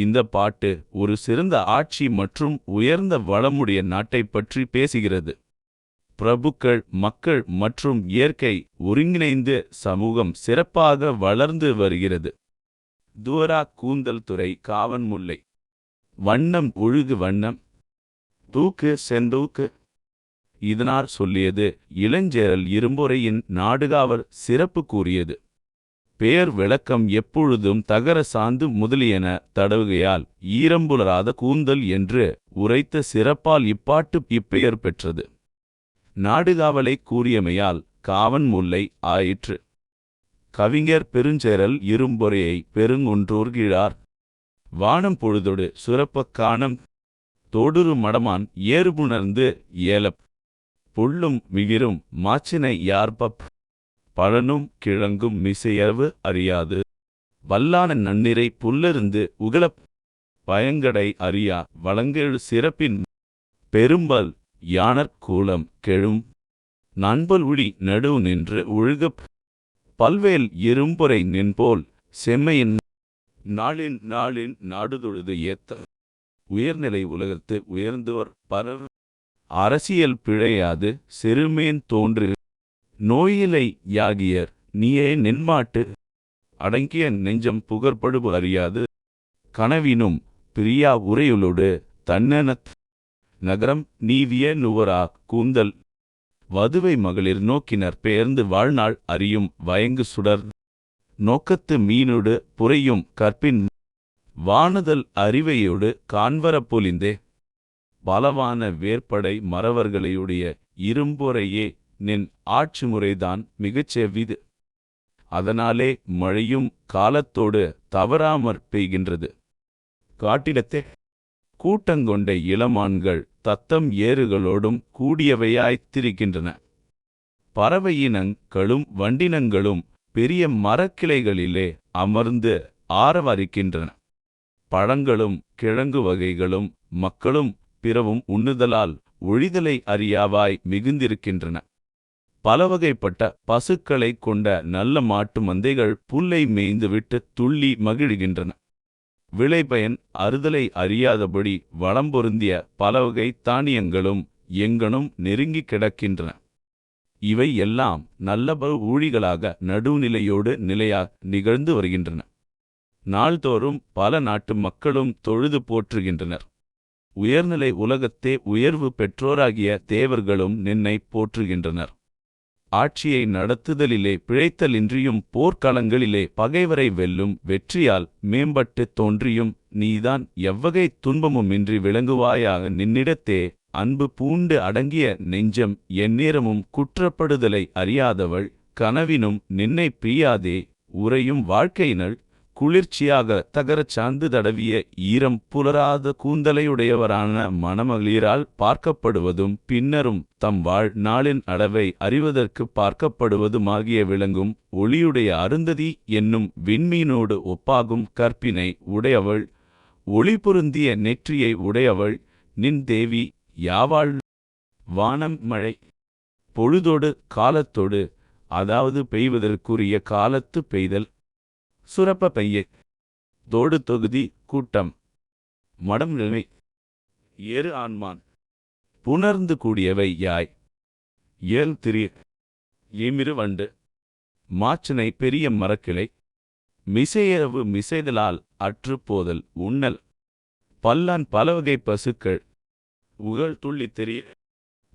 இந்த பாட்டு ஒரு சிறந்த ஆட்சி மற்றும் உயர்ந்த வளமுடைய நாட்டைப் பற்றி பேசுகிறது. பிரபுக்கள் மக்கள் மற்றும் இயற்கை ஒருங்கிணைந்து சமூகம் சிறப்பாக வளர்ந்து வருகிறது. துவரா கூந்தல் துறை காவன் முல்லை வண்ணம் ஒழுகு வண்ணம். தூக்கு செந்தூக்கு. இதனார் சொல்லியது இளஞ்சேரல் இரும்பொறையின் நாடுகாவர் சிறப்பு கூறியது. பெயர் விளக்கம் எப்பொழுதும் தகர சாந்து முதலியன தடவுகையால் ஈரம்புலராத கூந்தல் என்று உரைத்த சிறப்பால் இப்பாட்டு இப்பெயர் பெற்றது. நாடுகாவலை கூறியமையால் காவன் முல்லை ஆயிற்று. கவிஞர் பெருஞ்சேரல் இரும்பொறையை பெருங்குன்றோர்கிழார் வானம் பொழுதொடு சுரப்பக் காணம். தோடுரு மடமான் ஏறுபுணர்ந்து ஏலப். புள்ளும் மிகிரும் மாச்சினை யார்பப். பழனும் கிழங்கும் மிசையளவு அறியாது. வல்லான நன்னிறை புல்லருந்து உகளப் பயங்கடை அறியா. வளங்கெழு சிறப்பின் பெரும்பல் யானர் கூலம் கெழும். நண்பல் உழி நடுவு நின்று உழுகப் பல்வேல் இரும்பொறை நின்போல் செம்மையின் நாளின் நாளின் நாடுதொழுது ஏத்த உயர்நிலை உலகத்து உயர்ந்தோர் பரவ அரசியல் பிழையாது. சிறுமேன் தோன்று நோயிலை யாகியர் நீயே நின்மாட்டு. அடங்கிய நெஞ்சம் புகற்படுபு அறியாது. கனவினும் பிரியா உரையுளோடு தன்னனத் நகரம் நீவிய நுவரா கூந்தல். வதுவை மகளிர் நோக்கினர் பெயர்ந்து வாழ்நாள் அறியும் வயங்கு சுடர். நோக்கத்து மீனுடு புரையும் கற்பின் வானுதல் அறிவையோடு காண்வரப்பொலிந்தே பலவான வேற்படை மறவர்களையுடைய இரும்பொறையே நின் ஆட்சி முறைதான் மிகச் செவ்விது. அதனாலே மழையும் காலத்தோடு தவறாமற் பெய்கின்றது. காட்டிடத்தே. கூட்டங்கொண்ட இளமான்கள் தத்தம் ஏறுகளோடும் கூடியவையாய்த்திருக்கின்றன பறவையினங்களும் வண்டினங்களும் பெரிய மரக்கிளைகளிலே அமர்ந்து ஆரவாரிக்கின்றன. பழங்களும் கிழங்கு வகைகளும் மக்களும் பிறவும் உண்ணுதலால் ஒழிதலை அறியாவாய் மிகுந்திருக்கின்றன. பலவகைப்பட்ட பசுக்களைக் கொண்ட நல்ல மாட்டு மந்தைகள் புல்லை மேய்ந்துவிட்டு துள்ளி மகிழ்கின்றன. விளைபயன் அறுதலை அறியாதபடி வளம் பொருந்திய பலவகை தானியங்களும் எங்கனும் நெருங்கி கிடக்கின்றன. இவை எல்லாம் நல்லப ஊழிகளாக நடுநிலையோடு நிலையா நிகழ்ந்து வருகின்றன. நாள்தோறும் பல நாட்டு மக்களும் தொழுது போற்றுகின்றனர். உயர்நிலை உலகத்தே உயர்வு பெற்றோராகிய தேவர்களும் நின்னை போற்றுகின்றனர். ஆட்சியை நடத்துதலிலே பிழைத்தலின்றியும் போர்க்களங்களிலே பகைவரை வெல்லும் வெற்றியால் மேம்பட்டு தோன்றியும் நீதான் எவ்வகை துன்பமுமின்றி விளங்குவாயாக நின்னிடத்தே. அன்பு பூண்டு அடங்கிய நெஞ்சம் எந்நேரமும் குற்றப்படுதலை அறியாதவள் கனவினும் நின்னை பிரியாதே உறையும் வாழ்க்கையினள் குளிர்ச்சியாக தகரச் சாந்து தடவிய ஈரம் புலராத கூந்தலையுடையவரான மணமகளிரால் பார்க்கப்படுவதும் பின்னரும் தம் வாழ் நாளின் அளவை அறிவதற்கு பார்க்கப்படுவதுமாகிய விளங்கும் ஒளியுடைய அருந்ததி என்னும் விண்மீனோடு ஒப்பாகும் கற்பினை உடையவள் ஒளி பொருந்திய நெற்றியை உடையவள் நின் தேவி யாவாள் வானம் மழை பொழுதோடு காலத்தோடு அதாவது பெய்வதற்குரிய காலத்து பெய்தல். சுரப்ப பையே. தோடு தொகுதி கூட்டம். மடம் நிலைமை ஏறு ஆன்மான் புணர்ந்து கூடியவை யாய். ஏல் திரி. ஏமிரு வண்டு. மாச்சனை பெரிய மரக்கிளை. மிசையரவு மிசைதலால் அற்று போதல் உண்ணல். பல்லான் பலவகை பசுக்கள். உகழ் துள்ளி தெரிய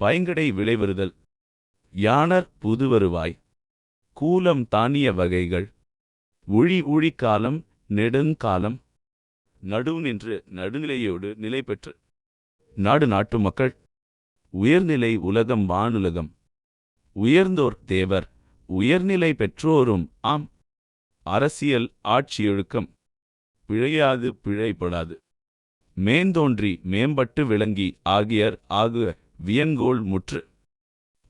பயங்கடை விளைவருதல். யானர் புதுவருவாய். கூலம் தானிய வகைகள். உழி ஊழிக்காலம் நெடுங்காலம். நடுவு நின்று நடுநிலையோடு நிலை பெற்று நாடு நாட்டு மக்கள். உயர்நிலை உலகம் வானுலகம். உயர்ந்தோர் தேவர். உயர்நிலை பெற்றோரும் ஆம். அரசியல் ஆட்சியொழுக்கம் பிழையாது பிழைப்படாது மேந்தோன்றி மேம்பட்டு விளங்கி ஆகியர் ஆகுக வியங்கோள் முற்று.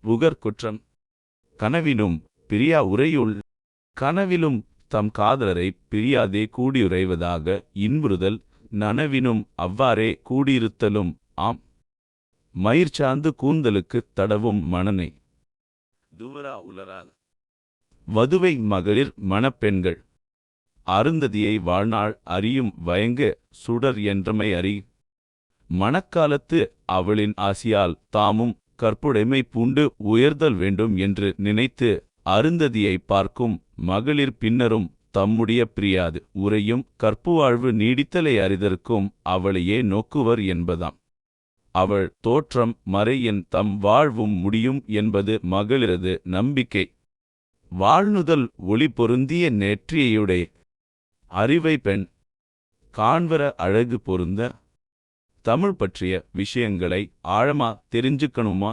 புகர்குற்றம் கனவினும் பிரியா உரையுள். கனவிலும் தம் காதலரை பிரியாதே கூடியுறைவதாக இன்புறுதல் நனவினும் அவ்வாறே கூடியிருத்தலும். ஆம். மயிர்ச்சாந்து கூந்தலுக்குத் தடவும் மணனை துவரா உலரால் வதுவை மகளிர் மணப்பெண்கள். அருந்ததியை வாழ்நாள் அறியும் வயங்கு சுடர் என்றமை அறி மணக்காலத்து அவளின் ஆசியால் தாமும் கற்புடைமை பூண்டு உயர்தல் வேண்டும் என்று நினைத்து அருந்ததியை பார்க்கும் மகளிர் பின்னரும் தம்முடைய பிரியாது. உரையும் கற்புவாழ்வு நீடித்தலை அறிதற்கும் அவளையே நோக்குவர் என்பதாம். அவள் தோற்றம் மறையின் தம் வாழ்வும் முடியும் என்பது மகளிரது நம்பிக்கை. வாழ்நுதல் ஒளி பொருந்திய நெற்றியுடை அறிவை பெண் காண்வர அழகு பொருந்த. தமிழ் பற்றிய விஷயங்களை ஆழமா தெரிஞ்சுக்கணுமா?